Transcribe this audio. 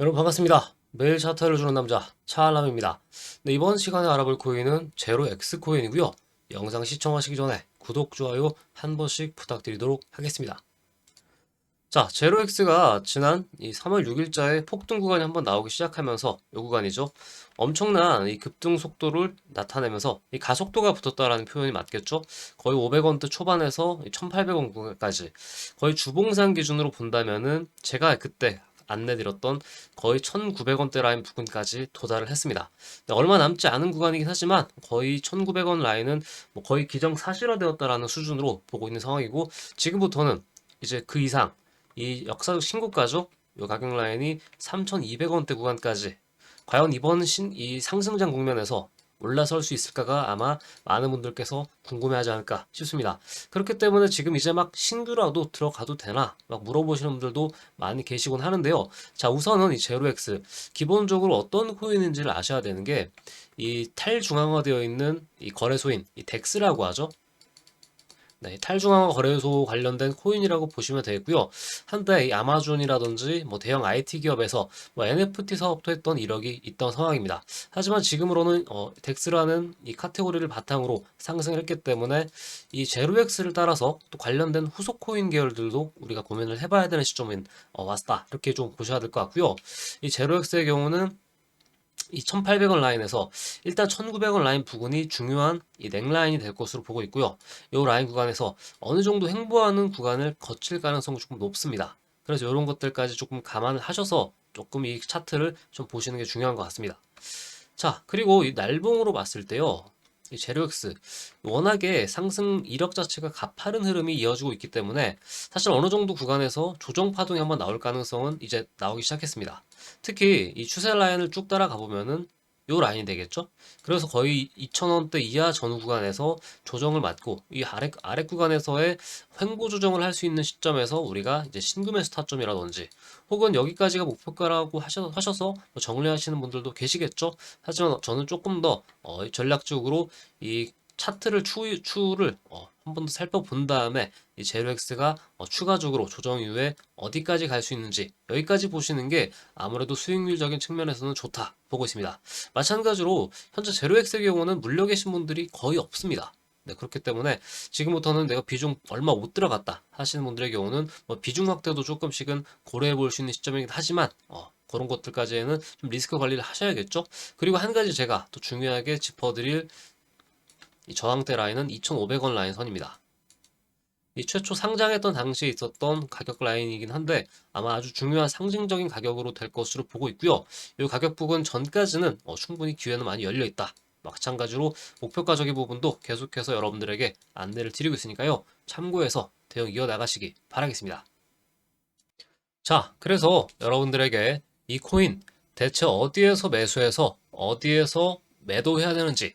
여러분 반갑습니다. 매일 차트를 주는 남자 차알람입니다. 네, 이번 시간에 알아볼 코인은 제로엑스 코인이고요. 영상 시청하시기 전에 구독, 좋아요 한 번씩 부탁드리도록 하겠습니다. 자, 제로엑스가 지난 이 3월 6일자에 폭등 구간이 한번 나오기 시작하면서 이 구간이죠. 엄청난 이 급등 속도를 나타내면서 이 가속도가 붙었다라는 표현이 맞겠죠. 거의 500원대 초반에서 1800원 구간까지 거의 주봉상 기준으로 본다면은 제가 그때 안내드렸던 거의 1900원대 라인 부근까지 도달을 했습니다. 네, 얼마 남지 않은 구간이긴 하지만 거의 1900원 라인은 뭐 거의 기정 사실화되었다라는 수준으로 보고 있는 상황이고 지금부터는 이제 그 이상 이 역사적 신고가죠. 이 가격 라인이 3200원대 구간까지 과연 이번 신, 이 상승장 국면에서 올라설 수 있을까가 아마 많은 분들께서 궁금해하지 않을까 싶습니다. 그렇기 때문에 지금 이제 막 신규라도 들어가도 되나 막 물어보시는 분들도 많이 계시곤 하는데요. 자 우선은 이 제로엑스 기본적으로 어떤 코인인지를 아셔야 되는 게 이 탈중앙화되어 있는 이 거래소인 이 덱스라고 하죠. 네, 탈중앙화 거래소 관련된 코인이라고 보시면 되겠고요. 한때 이 아마존이라든지 뭐 대형 IT 기업에서 뭐 NFT 사업도 했던 이력이 있던 상황입니다. 하지만 지금으로는 어, 덱스라는 이 카테고리를 바탕으로 상승을 했기 때문에 이 제로엑스를 따라서 또 관련된 후속 코인 계열들도 우리가 고민을 해봐야 되는 시점인 어, 왔다 이렇게 좀 보셔야 될 것 같고요. 이 제로엑스의 경우는 이 1800원 라인에서 일단 1900원 라인 부근이 중요한 이 넥라인이 될 것으로 보고 있고요. 이 라인 구간에서 어느 정도 횡보하는 구간을 거칠 가능성이 조금 높습니다. 그래서 이런 것들까지 조금 감안을 하셔서 조금 이 차트를 좀 보시는 게 중요한 것 같습니다. 자, 그리고 이 날봉으로 봤을 때요. 이 제로엑스 워낙에 상승 이력 자체가 가파른 흐름이 이어지고 있기 때문에 사실 어느 정도 구간에서 조정 파동이 한번 나올 가능성은 이제 나오기 시작했습니다. 특히 이 추세 라인을 쭉 따라가 보면은 요 라인이 되겠죠? 그래서 거의 2,000원대 이하 전후 구간에서 조정을 맞고 이 아래 아래 구간에서의 횡보 조정을 할 수 있는 시점에서 우리가 이제 신금의 스타점이라든지 혹은 여기까지가 목표가라고 하셔, 하셔서 뭐 정리하시는 분들도 계시겠죠? 하지만 저는 조금 더 어, 전략적으로 이 차트를 추, 추를 어, 한 번 더 살펴본 다음에 이 제로엑스가 어, 추가적으로 조정 이후에 어디까지 갈 수 있는지 여기까지 보시는 게 아무래도 수익률적인 측면에서는 좋다 보고 있습니다. 마찬가지로 현재 제로엑스의 경우는 물려 계신 분들이 거의 없습니다. 네, 그렇기 때문에 지금부터는 내가 비중 얼마 못 들어갔다 하시는 분들의 경우는 뭐 비중 확대도 조금씩은 고려해 볼 수 있는 시점이긴 하지만 어, 그런 것들까지는 좀 리스크 관리를 하셔야겠죠. 그리고 한 가지 제가 또 중요하게 짚어드릴 이 저항대 라인은 2,500원 라인 선입니다. 이 최초 상장했던 당시에 있었던 가격 라인이긴 한데 아마 아주 중요한 상징적인 가격으로 될 것으로 보고 있고요. 이 가격 부분 전까지는 어, 충분히 기회는 많이 열려 있다. 마찬가지로 목표 가적인 부분도 계속해서 여러분들에게 안내를 드리고 있으니까요. 참고해서 대응 이어 나가시기 바라겠습니다. 자, 그래서 여러분들에게 이 코인 대체 어디에서 매수해서 어디에서 매도해야 되는지